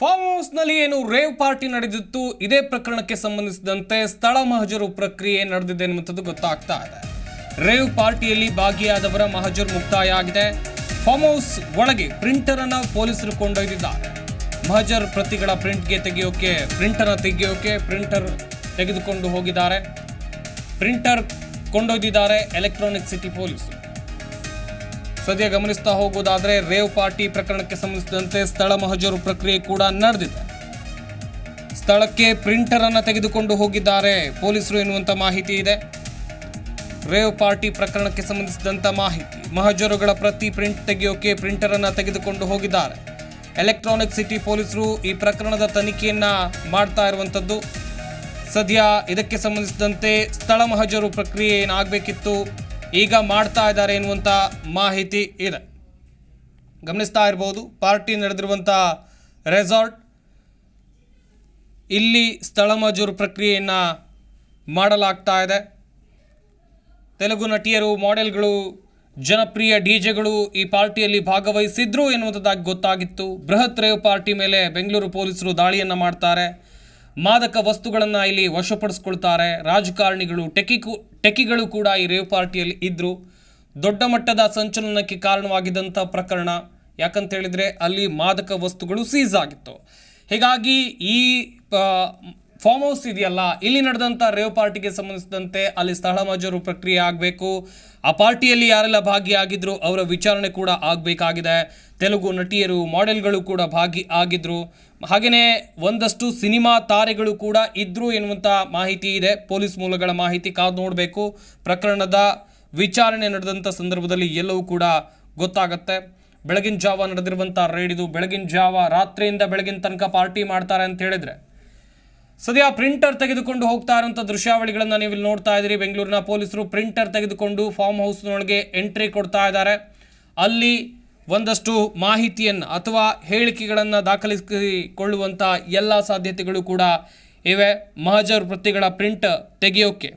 Form ಹೌಸ್ನಲ್ಲಿ ಏನು rave party ನಡೆದಿತ್ತು, ಇದೇ ಪ್ರಕರಣಕ್ಕೆ ಸಂಬಂಧಿಸಿದಂತೆ ಸ್ಥಳ ಮಹಜರು ಪ್ರಕ್ರಿಯೆ ನಡೆದಿದೆ ಎನ್ನುವಂಥದ್ದು ಗೊತ್ತಾಗ್ತಾ ಇದೆ. ರೇವ್ ಪಾರ್ಟಿಯಲ್ಲಿ ಭಾಗಿಯಾದವರ ಮಹಜರು ಮುಕ್ತಾಯ ಆಗಿದೆ ಫಾರ್ಮ್ ಹೌಸ್ ಒಳಗೆ ಪ್ರಿಂಟರ್ ಅನ್ನ ಪೊಲೀಸರು ಕೊಂಡೊಯ್ದಿದ್ದಾರೆ. ಮಹಜರ್ ಪ್ರತಿಗಳ ಪ್ರಿಂಟ್ಗೆ ತೆಗೆಯೋಕೆ ಪ್ರಿಂಟರ್ ತೆಗೆಯೋಕೆ ಪ್ರಿಂಟರ್ ತೆಗೆದುಕೊಂಡು ಹೋಗಿದ್ದಾರೆ. ಪ್ರಿಂಟರ್ ಕೊಂಡೊಯ್ದಿದ್ದಾರೆ ಎಲೆಕ್ಟ್ರಾನಿಕ್ ಸಿಟಿ ಪೊಲೀಸರು. ಸದ್ಯ ಗಮನಿಸ್ತಾ ಹೋಗೋದಾದರೆ ರೇವ್ ಪಾರ್ಟಿ ಪ್ರಕರಣಕ್ಕೆ ಸಂಬಂಧಿಸಿದಂತೆ ಸ್ಥಳ ಮಹಜರು ಪ್ರಕ್ರಿಯೆ ಕೂಡ ನಡೆದಿದೆ. ಸ್ಥಳಕ್ಕೆ ಪ್ರಿಂಟರ್ ಅನ್ನ ತೆಗೆದುಕೊಂಡು ಹೋಗಿದ್ದಾರೆ. ಪೊಲೀಸರು ಎನ್ನುವಂತ ಮಾಹಿತಿ ಇದೆ. ರೇವ್ ಪಾರ್ಟಿ ಪ್ರಕರಣಕ್ಕೆ ಸಂಬಂಧಿಸಿದಂತ ಮಾಹಿತಿ. ಮಹಜರುಗಳ ಪ್ರತಿ ಪ್ರಿಂಟ್ ತೆಗೆಯೋಕೆ ಪ್ರಿಂಟರ್ ಅನ್ನ ತೆಗೆದುಕೊಂಡು ಹೋಗಿದ್ದಾರೆ. ಎಲೆಕ್ಟ್ರಾನಿಕ್ ಸಿಟಿ ಪೊಲೀಸರು ಈ ಪ್ರಕರಣದ ತನಿಖೆಯನ್ನ ಮಾಡ್ತಾ ಇರುವಂಥದ್ದು ಸದ್ಯ ಇದಕ್ಕೆ ಸಂಬಂಧಿಸಿದಂತೆ ಸ್ಥಳ ಮಹಜರು ಪ್ರಕ್ರಿಯೆ ಏನಾಗಬೇಕಿತ್ತು? ಈಗ ಮಾಡ್ತಾ ಇದ್ದಾರೆ ಎನ್ನುವಂಥ ಮಾಹಿತಿ ಇದೆ. ಗಮನಿಸ್ತಾ ಇರ್ಬೋದು, ಪಾರ್ಟಿ ನಡೆದಿರುವಂಥ ರೆಸಾರ್ಟ್ ಇಲ್ಲಿ ಸ್ಥಳ ಮಜೂರು ಪ್ರಕ್ರಿಯೆಯನ್ನು ಮಾಡಲಾಗ್ತಾ ಇದೆ. ತೆಲುಗು ನಟಿಯರು, ಮಾಡೆಲ್ಗಳು, ಜನಪ್ರಿಯ ಡಿ ಜೆಗಳು ಈ ಪಾರ್ಟಿಯಲ್ಲಿ ಭಾಗವಹಿಸಿದ್ರು ಎನ್ನುವಂಥದ್ದಾಗಿ ಗೊತ್ತಾಗಿತ್ತು. ಬೃಹತ್ ರೇವ್ ಪಾರ್ಟಿ ಮೇಲೆ ಬೆಂಗಳೂರು ಪೊಲೀಸರು ದಾಳಿಯನ್ನು ಮಾಡ್ತಾರೆ. ಮಾದಕ ವಸ್ತುಗಳನ್ನು ಇಲ್ಲಿ ವಶಪಡಿಸ್ಕೊಳ್ತಾರೆ. ರಾಜಕಾರಣಿಗಳು ಟೆಕಿಕು ಟೆಕಿಗಳು ಕೂಡ ಈ ರೇವ್ ಪಾರ್ಟಿಯಲ್ಲಿ ಇದ್ದರು ದೊಡ್ಡ ಮಟ್ಟದ ಸಂಚಲನಕ್ಕೆ ಕಾರಣವಾಗಿದ್ದಂಥ ಪ್ರಕರಣ. ಯಾಕಂತ ಹೇಳಿದರೆ ಅಲ್ಲಿ ಮಾದಕ ವಸ್ತುಗಳು ಸೀಸ್ ಆಗಿತ್ತು. ಹೀಗಾಗಿ ಈ ಫಾರ್ಮ್ ಹೌಸ್ ಇದೆಯಲ್ಲ? ಇಲ್ಲಿ ನಡೆದಂಥ ರೇವ್ ಪಾರ್ಟಿಗೆ ಸಂಬಂಧಿಸಿದಂತೆ ಅಲ್ಲಿ ಸ್ಥಳ ಮಜೂರು ಪ್ರಕ್ರಿಯೆ ಆಗಬೇಕು. ಆ ಪಾರ್ಟಿಯಲ್ಲಿ ಯಾರೆಲ್ಲ ಭಾಗಿಯಾಗಿದ್ರು ಅವರ ವಿಚಾರಣೆ ಕೂಡ ಆಗಬೇಕಾಗಿದೆ. ತೆಲುಗು ನಟಿಯರು, ಮಾಡೆಲ್ಗಳು ಕೂಡ ಭಾಗಿ ಆಗಿದ್ರು. ಹಾಗೆಯೇ ಒಂದಷ್ಟು ಸಿನಿಮಾ ತಾರೆಗಳು ಕೂಡ ಇದ್ದರು ಎನ್ನುವಂಥ ಮಾಹಿತಿ ಇದೆ. ಪೊಲೀಸ್ ಮೂಲಗಳ ಮಾಹಿತಿ ಕಾದು ನೋಡಬೇಕು. ಪ್ರಕರಣದ ವಿಚಾರಣೆ ನಡೆದಂಥ ಸಂದರ್ಭದಲ್ಲಿ ಎಲ್ಲವೂ ಕೂಡ ಗೊತ್ತಾಗತ್ತೆ. ಬೆಳಗಿನ ಜಾವ ನಡೆದಿರುವಂಥ ರೈಡ್ ಇದು. ಬೆಳಗಿನ ಜಾವ ರಾತ್ರಿಯಿಂದ ಬೆಳಗಿನ ತನಕ ಪಾರ್ಟಿ ಮಾಡ್ತಾರೆ ಅಂತ ಹೇಳಿದ್ರೆ ಸದ್ಯ ಪ್ರಿಂಟರ್ ತೆಗೆದುಕೊಂಡು ಹೋಗ್ತಾ ಇರುವಂಥ ದೃಶ್ಯಾವಳಿಗಳನ್ನು ನೀವು ಇಲ್ಲಿ ನೋಡ್ತಾ ಇದ್ದೀರಿ. ಬೆಂಗಳೂರಿನ ಪೊಲೀಸರು ಪ್ರಿಂಟರ್ ತೆಗೆದುಕೊಂಡು ಫಾರ್ಮ್ ಹೌಸ್ನೊಳಗೆ ಎಂಟ್ರಿ ಕೊಡ್ತಾ ಇದ್ದಾರೆ. ಅಲ್ಲಿ ಒಂದಷ್ಟು ಮಾಹಿತಿಯನ್ನು ಅಥವಾ ಹೇಳಿಕೆಗಳನ್ನು ದಾಖಲಿಸಿಕೊಳ್ಳುವಂಥ ಎಲ್ಲ ಸಾಧ್ಯತೆಗಳು ಕೂಡ ಇವೆ. ಮಹಜರ್ ಪ್ರತಿಗಳ ಪ್ರಿಂಟ್ ತೆಗೆಯೋಕೆ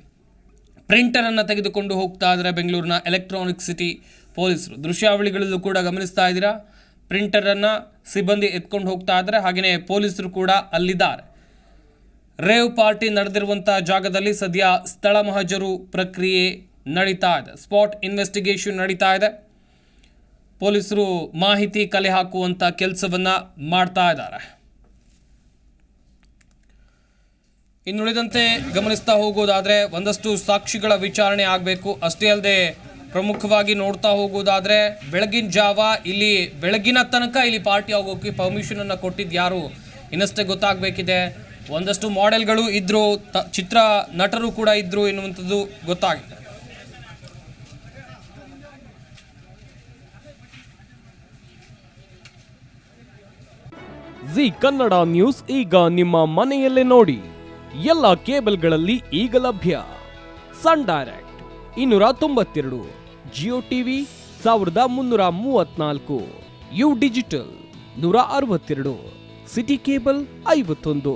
ಪ್ರಿಂಟರನ್ನು ತೆಗೆದುಕೊಂಡು ಹೋಗ್ತಾ ಇದ್ದಾರೆ ಬೆಂಗಳೂರಿನ ಎಲೆಕ್ಟ್ರಾನಿಕ್ ಸಿಟಿ ಪೊಲೀಸರು. ದೃಶ್ಯಾವಳಿಗಳಲ್ಲೂ ಕೂಡ ಗಮನಿಸ್ತಾ ಇದ್ದೀರಾ. ಪ್ರಿಂಟರನ್ನು ಸಿಬ್ಬಂದಿ ಎತ್ಕೊಂಡು ಹೋಗ್ತಾ ಇದ್ದಾರೆ. ಹಾಗೆಯೇ ಪೊಲೀಸರು ಕೂಡ ಅಲ್ಲಿದ್ದಾರೆ. ರೇವ್ ಪಾರ್ಟಿ ನಡೆದಿರುವಂಥ ಜಾಗದಲ್ಲಿ ಸದ್ಯ ಸ್ಥಳ ಮಹಜರು ಪ್ರಕ್ರಿಯೆ ನಡೀತಾ ಇದೆ. ಸ್ಪಾಟ್ ಇನ್ವೆಸ್ಟಿಗೇಷನ್ ನಡೀತಾ ಇದೆ. ಪೊಲೀಸರು ಮಾಹಿತಿ ಕಲೆ ಹಾಕುವಂಥ ಕೆಲಸವನ್ನ ಮಾಡ್ತಾ ಇದ್ದಾರೆ. ಇನ್ನುಳಿದಂತೆ ಗಮನಿಸ್ತಾ ಹೋಗೋದಾದ್ರೆ ಒಂದಷ್ಟು ಸಾಕ್ಷಿಗಳ ವಿಚಾರಣೆ ಆಗಬೇಕು. ಅಷ್ಟೇ ಅಲ್ಲದೆ ಪ್ರಮುಖವಾಗಿ ನೋಡ್ತಾ ಹೋಗೋದಾದ್ರೆ ಬೆಳಗಿನ ಜಾವ ಇಲ್ಲಿ ಬೆಳಗಿನ ತನಕ ಇಲ್ಲಿ ಪಾರ್ಟಿ ಆಗೋಕೆ ಪರ್ಮಿಷನ್ ಅನ್ನ ಕೊಟ್ಟಿದ್ದು ಯಾರು ಇನ್ನಷ್ಟೇ ಗೊತ್ತಾಗಬೇಕಿದೆ. ಒಂದಷ್ಟು ಮಾಡೆಲ್ಗಳು ಇದ್ರು ತ, ಚಿತ್ರ ನಟರು ಕೂಡ ಇದ್ರು ಎನ್ನುವಂಥದ್ದು ಗೊತ್ತಾಗಿದೆ ಜಿ ಕನ್ನಡ ನ್ಯೂಸ್ ಈಗ ನಿಮ್ಮ ಮನೆಯಲ್ಲೇ ನೋಡಿ. ಎಲ್ಲ ಕೇಬಲ್ಗಳಲ್ಲಿ ಈಗ ಲಭ್ಯ. ಸನ್ ಡೈರೆಕ್ಟ್ ಇನ್ನೂರ ತೊಂಬತ್ತೆರಡು, ಜಿಯೋ ಟಿವಿ ಸಾವಿರದ ಮುನ್ನೂರ ಮೂವತ್ನಾಲ್ಕು ಯು ಡಿಜಿಟಲ್ ನೂರ ಅರವತ್ತೆರಡು, ಸಿಟಿ ಕೇಬಲ್ ಐವತ್ತೊಂದು.